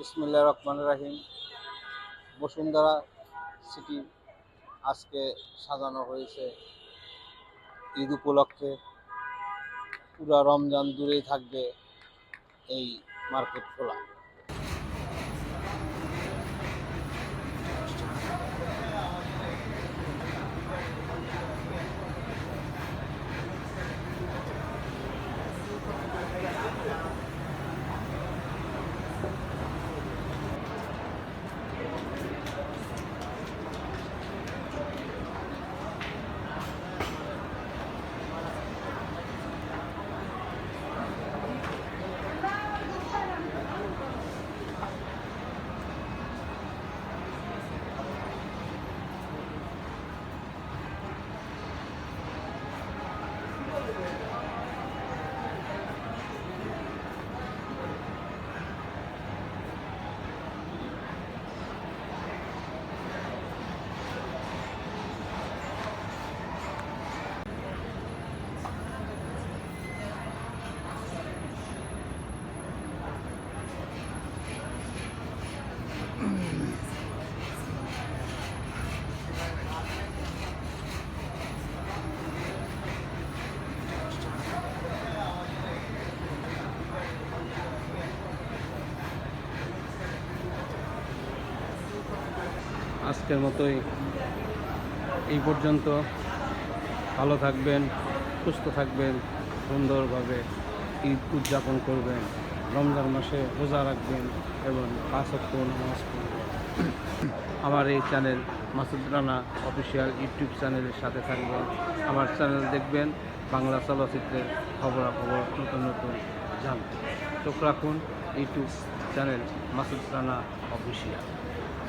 বিসমুল্লাহ রহমান রাহিম। বসুন্ধরা সিটি আজকে সাজানো হয়েছে। ঈদ উপলক্ষে পুরা রমজান দূরেই থাকবে এই মার্কেট খোলা। আজকের মতোই এই পর্যন্ত। ভালো থাকবেন, সুস্থ থাকবেন, সুন্দরভাবে ঈদ উদযাপন করবেন। রমজান মাসে রোজা রাখবেন এবং পাঁচ অক্ট নামাজ পড়বেন। আমার এই channel Masud Rana official YouTube চ্যানেলের সাথে থাকবেন। আমার চ্যানেল দেখবেন, বাংলা চলচ্চিত্রের খবরাখবর নতুন নতুন জানতে। চোখ রাখুন, YouTube channel Masud Rana official.